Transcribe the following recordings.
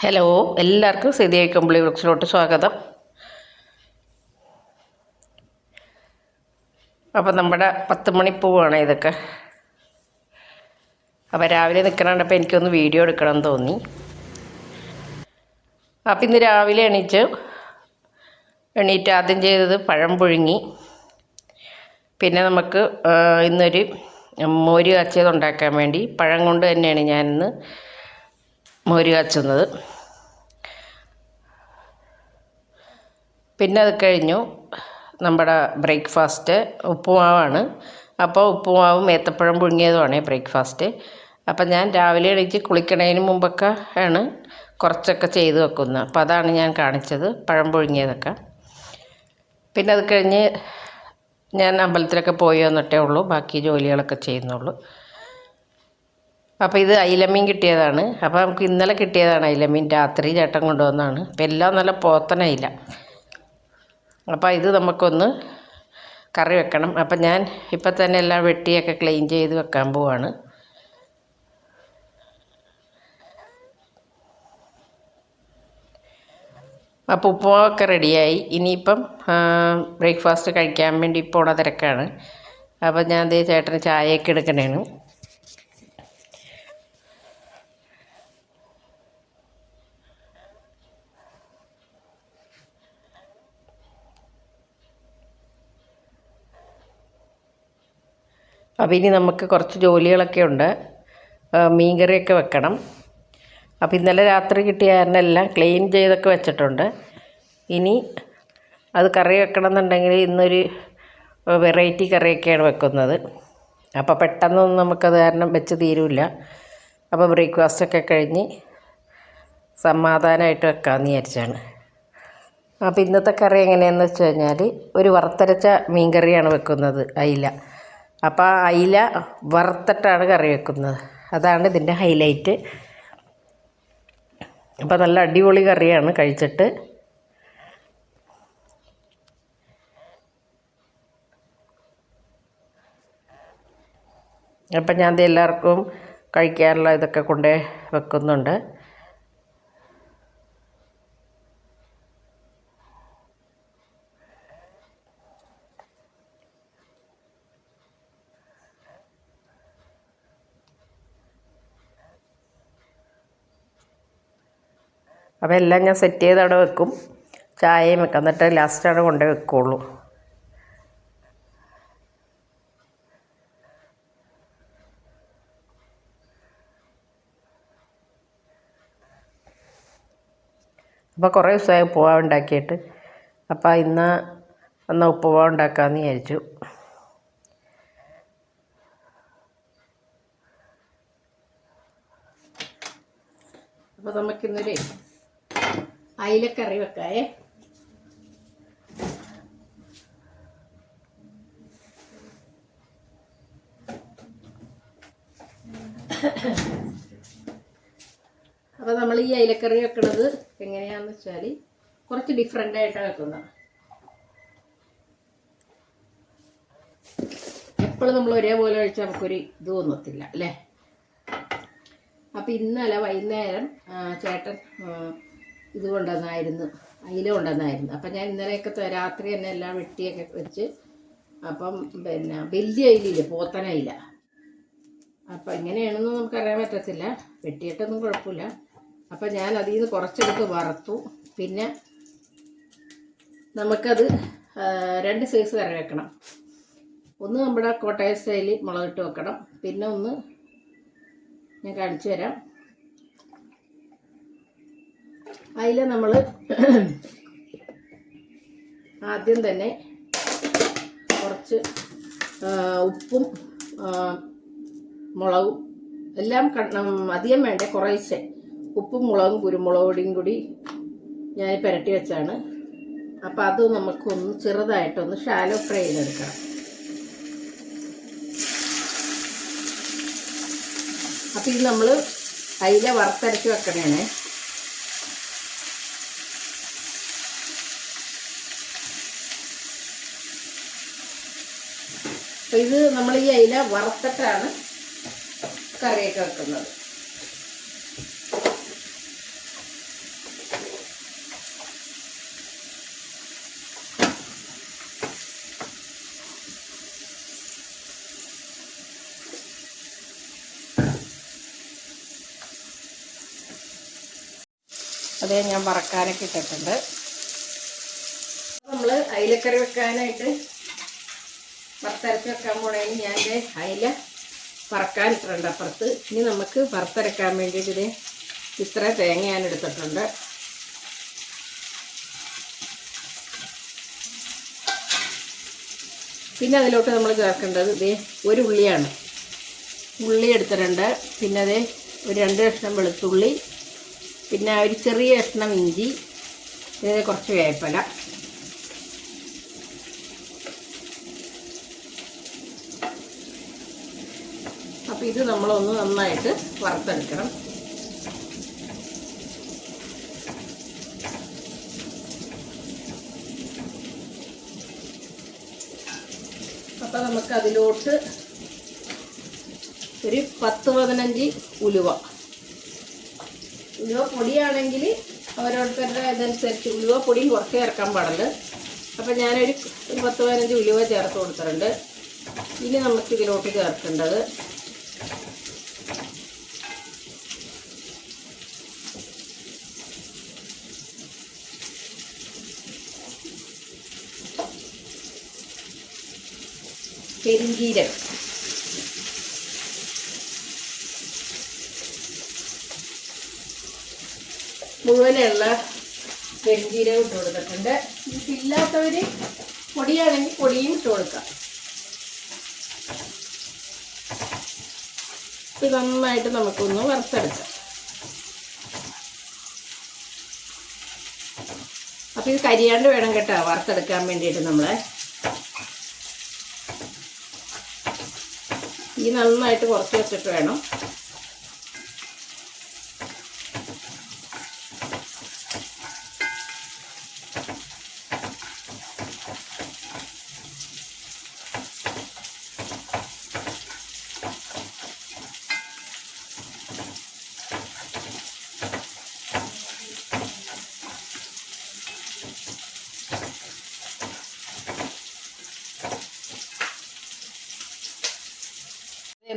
Hello എല്ലാവർക്കും സ്ഥിതി കമ്പിളി വൃക്ഷിലോട്ട് സ്വാഗതം. അപ്പം നമ്മുടെ പത്ത് മണിപ്പൂവാണ് ഇതൊക്കെ. അപ്പോൾ രാവിലെ നിൽക്കണപ്പോൾ എനിക്കൊന്ന് വീഡിയോ എടുക്കണം തോന്നി. അപ്പം ഇന്ന് രാവിലെ എണീച്ച് എണീറ്റ് ആദ്യം ചെയ്തത് പഴം പുഴുങ്ങി. പിന്നെ നമുക്ക് ഇന്നൊരു മോര് കാച്ചിയത് ഉണ്ടാക്കാൻ വേണ്ടി. പഴം കൊണ്ട് തന്നെയാണ് ഞാനിന്ന് മോര് കാച്ചുന്നത്. പിന്നെ അത് കഴിഞ്ഞു നമ്മുടെ ബ്രേക്ക്ഫാസ്റ്റ് ഉപ്പുമാവാണ്. അപ്പോൾ ഉപ്പുമാവും ഏത്തപ്പഴം പുഴുങ്ങിയതുമാണ് ബ്രേക്ക്ഫാസ്റ്റ്. അപ്പം ഞാൻ രാവിലെ എണീച്ച് കുളിക്കണതിന് മുമ്പൊക്കെ ആണ് കുറച്ചൊക്കെ ചെയ്തു വെക്കുന്നത്. അപ്പോൾ അതാണ് ഞാൻ കാണിച്ചത് പഴം പുഴുങ്ങിയതൊക്കെ. പിന്നെ അത് കഴിഞ്ഞ് ഞാൻ അമ്പലത്തിലൊക്കെ പോയി വന്നിട്ടേ ഉള്ളൂ. ബാക്കി ജോലികളൊക്കെ ചെയ്യുന്നുള്ളൂ. അപ്പോൾ ഇത് അയിലമീൻ കിട്ടിയതാണ്. അപ്പോൾ നമുക്ക് ഇന്നലെ കിട്ടിയതാണ് അയിലമീൻ. രാത്രി ചേട്ടൻ കൊണ്ടുവന്നതാണ്. അപ്പോൾ എല്ലാം നല്ല പോത്തനയില്ല അപ്പോൾ ഇത് നമുക്കൊന്ന് കറി വെക്കണം. അപ്പം ഞാൻ ഇപ്പം തന്നെ എല്ലാം വെട്ടിയൊക്കെ ക്ലീൻ ചെയ്ത് വെക്കാൻ പോവാണ്. അപ്പോൾ ഉപ്പുമാവൊക്കെ റെഡിയായി. ഇനിയിപ്പം ബ്രേക്ക്ഫാസ്റ്റ് കഴിക്കാൻ വേണ്ടി പോണ തിരക്കാണ്. അപ്പം ഞാൻ ദേ ചേട്ടന് ചായയൊക്കെ എടുക്കണേണ്. അപ്പോൾ ഇനി നമുക്ക് കുറച്ച് ജോലികളൊക്കെ ഉണ്ട്. മീൻകറിയൊക്കെ വെക്കണം. അപ്പോൾ ഇന്നലെ രാത്രി കിട്ടിയ എല്ലാം ക്ലീൻ ചെയ്തൊക്കെ വെച്ചിട്ടുണ്ട്. ഇനി അത് കറി വെക്കണം എന്നുണ്ടെങ്കിൽ ഇന്നൊരു വെറൈറ്റി കറിയൊക്കെയാണ് വെക്കുന്നത്. അപ്പോൾ പെട്ടെന്നൊന്നും നമുക്കത് കാരണം വെച്ച് തീരില്ല. അപ്പോൾ ബ്രേക്ക്ഫാസ്റ്റൊക്കെ കഴിഞ്ഞ് സമാധാനമായിട്ട് വെക്കാമെന്ന് വിചാരിച്ചാണ്. അപ്പോൾ ഇന്നത്തെ കറി എങ്ങനെയാണെന്ന് വെച്ച് കഴിഞ്ഞാൽ ഒരു വറുത്തരച്ച മീൻ കറിയാണ് വെക്കുന്നത് അയില. അപ്പോൾ അയില വറുത്തിട്ടാണ് കറി വെക്കുന്നത്. അതാണ് ഇതിന്റെ ഹൈലൈറ്റ് അപ്പോൾ നല്ല അടിപൊളി കറിയാണ് കഴിച്ചിട്ട്. അപ്പം ഞാൻ എല്ലാവർക്കും കഴിക്കാനുള്ള ഇതൊക്കെ കൊണ്ടേ വെക്കുന്നുണ്ട്. അപ്പോൾ എല്ലാം ഞാൻ സെറ്റ് ചെയ്ത് അവിടെ വെക്കും. ചായയും വെക്കാം. എന്നിട്ട് ലാസ്റ്റാണ് കൊണ്ടുപോയി വെക്കുള്ളൂ. അപ്പോൾ കുറേ ദിവസമായി ഉപ്പുമാവ് ഉണ്ടാക്കിയിട്ട്. അപ്പോൾ ഇന്ന് എന്നാൽ ഉപ്പുമാവ് ഉണ്ടാക്കാമെന്ന് വിചാരിച്ചു. അപ്പോൾ നമുക്കിന്നൊരു അയിലക്കറി വെക്കായേ അപ്പോൾ നമ്മൾ ഈ അയിലക്കറി വെക്കുന്നത് എങ്ങനെയാന്ന് വെച്ചാൽ കുറച്ച് ഡിഫറെന്റ് ആയിട്ടാണ് വെക്കുന്നത് എപ്പോഴും നമ്മൾ ഒരേപോലെ കഴിച്ചാൽ നമുക്കൊരു ഇത് തോന്നത്തില്ല അല്ലേ? അപ്പം ഇന്നലെ വൈകുന്നേരം ചേട്ടൻ ഇത് കൊണ്ടുവന്നായിരുന്നു അയില കൊണ്ടുവന്നായിരുന്നു. അപ്പം ഞാൻ ഇന്നലെയൊക്കെ രാത്രി തന്നെ എല്ലാം വെട്ടിയൊക്കെ വെച്ച് അപ്പം പിന്നെ വലിയ അയിലില്ല പോത്തന അയില. അപ്പം എങ്ങനെയാണെന്ന് നമുക്കറിയാൻ പറ്റത്തില്ല. വെട്ടിയിട്ടൊന്നും കുഴപ്പമില്ല. അപ്പം ഞാൻ അതിൽ നിന്ന് കുറച്ചെടുത്ത് വറുത്തു. പിന്നെ നമുക്കത് രണ്ട് സൈസ് കറി വെക്കണം. ഒന്ന് നമ്മുടെ കോട്ടയം സ്റ്റൈലിൽ മുളകിട്ട് വെക്കണം. പിന്നെ ഒന്ന് ഞാൻ കാണിച്ചു തരാം. അതിൽ നമ്മൾ ആദ്യം തന്നെ കുറച്ച് ഉപ്പും മുളകും എല്ലാം അധികം വേണ്ട കുറേശ്ശെ. ഉപ്പും മുളകും കുരുമുളക് പൊടിയും കൂടി ഞാൻ പുരട്ടി വെച്ചാണ്. അപ്പം അത് നമുക്കൊന്ന് ചെറുതായിട്ടൊന്ന് ഷാലോ ഫ്രൈ ചെയ്തെടുക്കണം. അപ്പം ഇത് നമ്മൾ അയില വറുത്തരച്ച് വെക്കണേണേ ഇത് നമ്മൾ ഈ അയില വറുത്തിട്ടാണ് കറിയൊക്കെ വെക്കുന്നത്. അതേ ഞാൻ വറക്കാനൊക്കെ ഇട്ടിട്ടുണ്ട്. നമ്മൾ അയിലക്കറി വെക്കാനായിട്ട് വറുത്തരച്ച് വെക്കാൻ പോണേന് ഞാൻ അയില വറക്കാൻ ഇട്ടിട്ടുണ്ട് അപ്പുറത്ത്. ഇനി നമുക്ക് വറുത്തരക്കാൻ വേണ്ടിയിട്ട് ഇത് ഇത്ര തേങ്ങ ഞാൻ എടുത്തിട്ടുണ്ട്. പിന്നെ അതിലോട്ട് നമ്മൾ ചേർക്കേണ്ടത് ഇതേ ഒരു ഉള്ളിയാണ്. ഉള്ളി എടുത്തിട്ടുണ്ട്. പിന്നെ അതേ ഒരു രണ്ട് കഷ്ണം വെളുത്തുള്ളി. പിന്നെ ഒരു ചെറിയ കഷ്ണം ഇഞ്ചി. പിന്നെ കുറച്ച് വേപ്പല. അപ്പോൾ ഇത് നമ്മളൊന്ന് നന്നായിട്ട് വറുത്തെടുക്കണം. അപ്പം നമുക്ക് അതിലോട്ട് ഒരു പത്ത് പതിനഞ്ച് ഉലുവ. ഉലുവ പൊടിയാണെങ്കിൽ ഓരോരുത്തരുടെ ഇതനുസരിച്ച് ഉലുവ പൊടി കുറച്ച് ഇറക്കാൻ പാടുള്ളൂ. അപ്പം ഞാനൊരു ഒരു പത്ത് പതിനഞ്ച് ഉലുവ ചേർത്ത് കൊടുത്തിട്ടുണ്ട്. ഇനി നമുക്ക് ഇതിലോട്ട് ചേർക്കേണ്ടത് പെരിഞ്ചീരകം മുഴുവനുള്ള പെരിഞ്ചീരകം ഇട്ട് കൊടുത്തിട്ടുണ്ട്. ഇതില്ലാത്തവർ പൊടിയാണെങ്കിൽ പൊടിയും ഇട്ട് കൊടുക്കാം. ഇത് നന്നായിട്ട് നമുക്കൊന്ന് വറുത്തെടുക്കാം. അപ്പോൾ ഇത് കരിയാണ്ട് വേണം കേട്ടോ വറുത്തെടുക്കാൻ വേണ്ടിയിട്ട് നമ്മൾ ഈ നന്നായിട്ട് കുറച്ച് വെച്ചിട്ട് വേണം.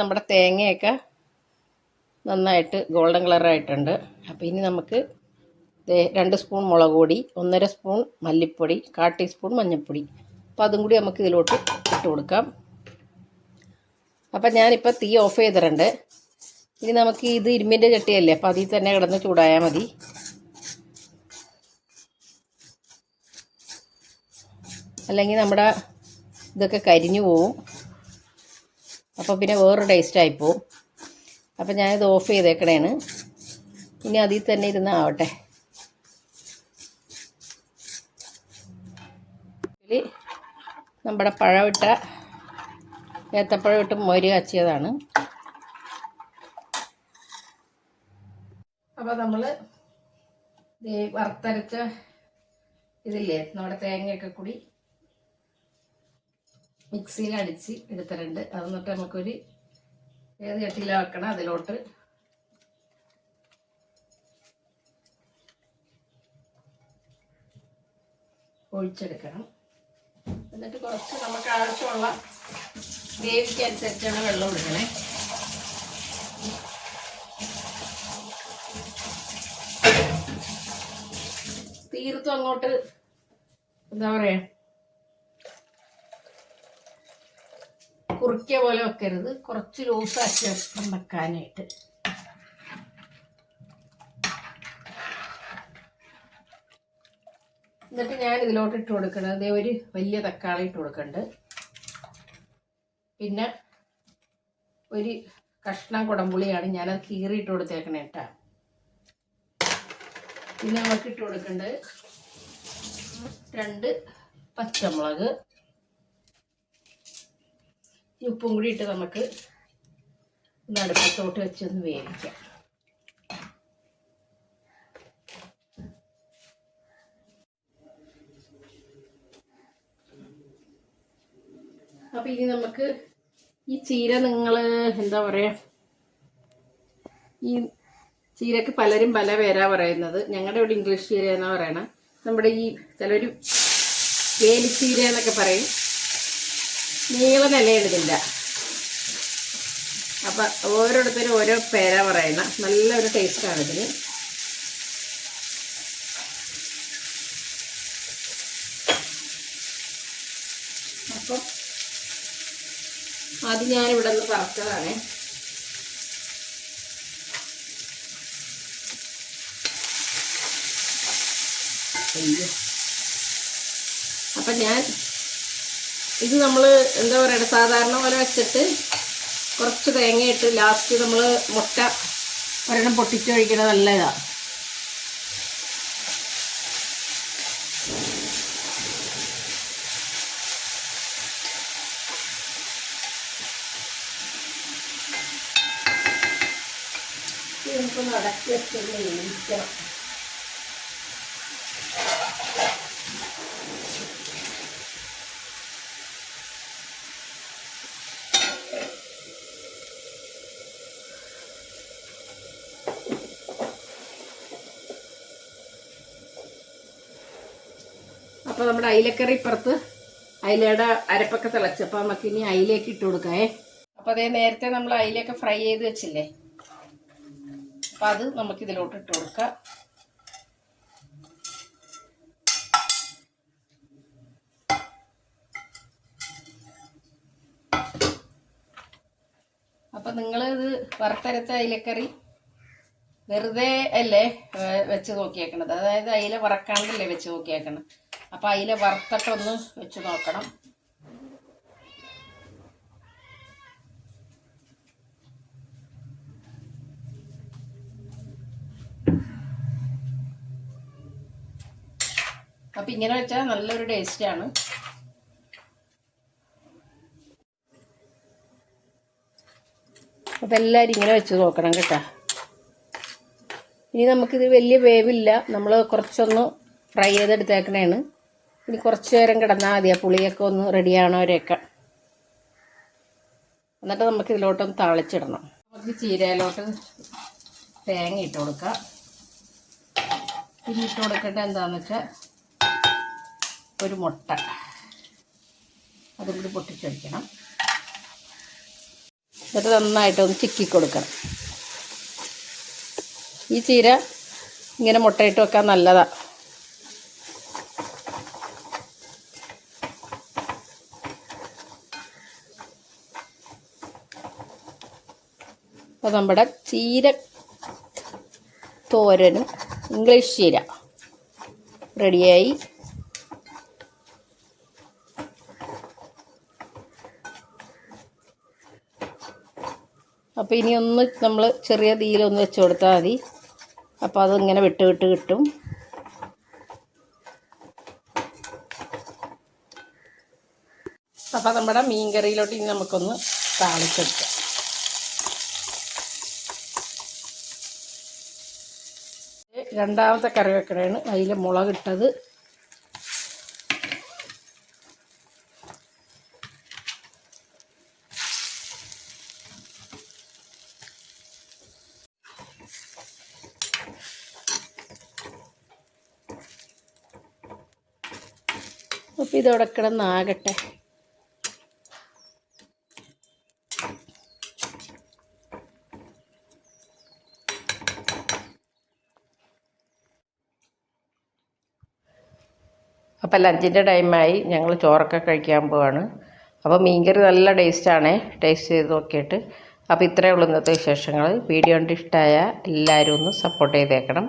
നമ്മുടെ തേങ്ങയൊക്കെ നന്നായിട്ട് ഗോൾഡൻ കളറായിട്ടുണ്ട്. അപ്പോൾ ഇനി നമുക്ക് രണ്ട് സ്പൂൺ മുളക് പൊടി ഒന്നര സ്പൂൺ മല്ലിപ്പൊടി കാ ടീസ്പൂൺ മഞ്ഞൾപ്പൊടി. അപ്പോൾ അതും കൂടി നമുക്ക് ഇതിലോട്ട് ഇട്ട് കൊടുക്കാം. അപ്പം ഞാനിപ്പോൾ തീ ഓഫ് ചെയ്തിട്ടുണ്ട്. ഇനി നമുക്ക് ഇത് ഇരുമ്പിന്റെ ചട്ടിയല്ലേ അപ്പോൾ അതിൽ തന്നെ കിടന്ന് ചൂടായാൽ മതി. അല്ലെങ്കിൽ നമ്മുടെ ഇതൊക്കെ കരിഞ്ഞു പോവും. അപ്പോൾ പിന്നെ വേറൊരു ടേസ്റ്റ് ആയിപ്പോവും അപ്പോൾ ഞാനിത് ഓഫ് ചെയ്തേക്കണേണ്. ഇനി അതിൽ തന്നെ ഇരുന്ന് ആവട്ടെ. നമ്മുടെ പഴമിട്ട ഏത്തപ്പഴം ഇട്ട് മൊരി കച്ചിയതാണ്. അപ്പോൾ നമ്മൾ വറുത്തരച്ച ഇതില്ലേ നമ്മുടെ തേങ്ങയൊക്കെ കൂടി മിക്സിയിൽ അടിച്ച് എടുത്തിട്ടുണ്ട്. അത് നമുക്കൊരു ഏത് ചട്ടിയിലാണ് വെക്കണം അതിലോട്ട് ഒഴിച്ചെടുക്കണം. എന്നിട്ട് കുറച്ച് നമുക്ക് ആവശ്യമുള്ള ഗ്രേവിക്ക് അനുസരിച്ചാണ് വെള്ളം ഒഴിക്കണേ. തീർത്തും അങ്ങോട്ട് എന്താ പറയാ കുറുക്കിയ പോലെ വെക്കരുത്. കുറച്ച് ലൂസാക്കി വെക്കണം വെക്കാനായിട്ട്. എന്നിട്ട് ഞാൻ ഇതിലോട്ട് ഇട്ട് കൊടുക്കുന്നത് അതേ ഒരു വലിയ തക്കാളി ഇട്ട് കൊടുക്കണ്ട്. പിന്നെ ഒരു കഷ്ണം കുടംപുളിയാണ് ഞാനത് കീറി ഇട്ട് കൊടുത്തേക്കണേ കേട്ടാ പിന്നെ നമുക്ക് ഇട്ട് കൊടുക്കേണ്ടത് രണ്ട് പച്ചമുളക് ഉപ്പും കൂടി ഇട്ട് നമുക്ക് നടുപ്പത്തോട്ട് വെച്ചൊന്ന് വേവിക്കാം. അപ്പം ഇനി നമുക്ക് ഈ ചീര നിങ്ങൾ എന്താ പറയുക ഈ ചീരക്ക് പലരും പല പേരാ പറയുന്നത്. ഞങ്ങളുടെ ഇവിടെ ഇംഗ്ലീഷ് ചീര എന്നാ പറയണത് നമ്മുടെ ഈ ചിലർ വേലിച്ചീര എന്നൊക്കെ പറയും. നീവ് നിലയിടുന്നില്ല അപ്പം ഓരോരുത്തരും ഓരോ പേര പറയുന്ന നല്ലൊരു ടേസ്റ്റാണ് ഇതിന്. അപ്പം അത് ഞാനിവിടെ നിന്ന് പറഞ്ഞതാണ് അപ്പം ഞാൻ ഇത് നമ്മൾ എന്താ പറയുക സാധാരണ പോലെ വെച്ചിട്ട് കുറച്ച് തേങ്ങയിട്ട് ലാസ്റ്റ് നമ്മൾ മുട്ട ഒരെണ്ണം പൊട്ടിച്ചൊഴിക്കണത് നല്ല ഇതാണ് അടക്കി വെച്ചൊന്ന് അപ്പോൾ നമ്മുടെ അയിലക്കറി ഇപ്പുറത്ത് അയിലയുടെ അരപ്പൊക്കെ തിളച്ചു. അപ്പോൾ നമുക്ക് ഇനി അയിലേക്ക് ഇട്ട് കൊടുക്കാമേ അപ്പോൾ അതേ നേരത്തെ നമ്മൾ അയിലൊക്കെ ഫ്രൈ ചെയ്ത് വെച്ചില്ലേ? അപ്പം അത് നമുക്ക് ഇതിലോട്ട് ഇട്ട് കൊടുക്കാം. അപ്പം നിങ്ങൾ ഇത് വറുത്തരച്ച അയിലക്കറി വെറുതെ അല്ലേ വെച്ച് നോക്കിയേക്കണത്? അതായത് അയില വറക്കാണ്ടല്ലേ വെച്ച് നോക്കിയേക്കണം അപ്പം അയില വറുത്തിട്ടൊന്ന് വെച്ച് നോക്കണം. അപ്പം ഇങ്ങനെ വെച്ചാൽ നല്ലൊരു ടേസ്റ്റാണ് അപ്പം ഇങ്ങനെ വെച്ച് നോക്കണം കേട്ടോ. ഇനി നമുക്കിത് വലിയ വേവില്ല. നമ്മൾ കുറച്ചൊന്ന് ഫ്രൈ ചെയ്തെടുത്തേക്കണേണ്. ഇനി കുറച്ച് നേരം കിടന്നാൽ മതി. ആ പുളിയൊക്കെ ഒന്ന് റെഡിയാണവരെയൊക്കെ എന്നിട്ട് നമുക്ക് ഇതിലോട്ടൊന്ന് താളിച്ചിടണം. നമുക്ക് ചീരയിലോട്ട് തേങ്ങ ഇട്ട് കൊടുക്കാം. പിന്നെ ഇട്ട് കൊടുക്കേണ്ടത് എന്താണെന്ന് വെച്ചാൽ ഒരു മുട്ട. അതും കൂടി പൊട്ടിച്ചൊഴിക്കണം. എന്നിട്ട് നന്നായിട്ടൊന്ന് ചിക്കി കൊടുക്കണം. ഈ ചീര ഇങ്ങനെ മുട്ടയിട്ട് വെക്കാൻ നല്ലതാണ് അപ്പോൾ നമ്മുടെ ചീര തോരനും ഇംഗ്ലീഷ് ചീര റെഡിയായി. അപ്പോൾ ഇനി ഒന്ന് നമ്മൾ ചെറിയ തീയിലൊന്ന് വെച്ച് കൊടുത്താൽ മതി. അപ്പോൾ അതിങ്ങനെ വിട്ട് വിട്ട് കിട്ടും. അപ്പോൾ നമ്മുടെ മീൻ കറിയിലോട്ട് ഇനി നമുക്കൊന്ന് താളിച്ചെടുക്കാം. രണ്ടാമത്തെ കറി വെക്കണേണ്. അതിൽ മുളകിട്ടത് അപ്പോൾ ഇതവിടെ കിടന്നാകട്ടെ. അപ്പോൾ ലഞ്ചിന്റെ ടൈമായി ഞങ്ങൾ ചോറൊക്കെ കഴിക്കാൻ പോവാണ്. അപ്പോൾ മീൻകറി നല്ല ടേസ്റ്റാണ് ടേസ്റ്റ് ചെയ്ത് നോക്കിയിട്ട്. അപ്പോൾ ഇത്രയേ ഉള്ളൂ ഇന്നത്തെ വിശേഷങ്ങൾ വീഡിയോ കണ്ട് എല്ലാവരും ഒന്ന് സപ്പോർട്ട് ചെയ്തേക്കണം.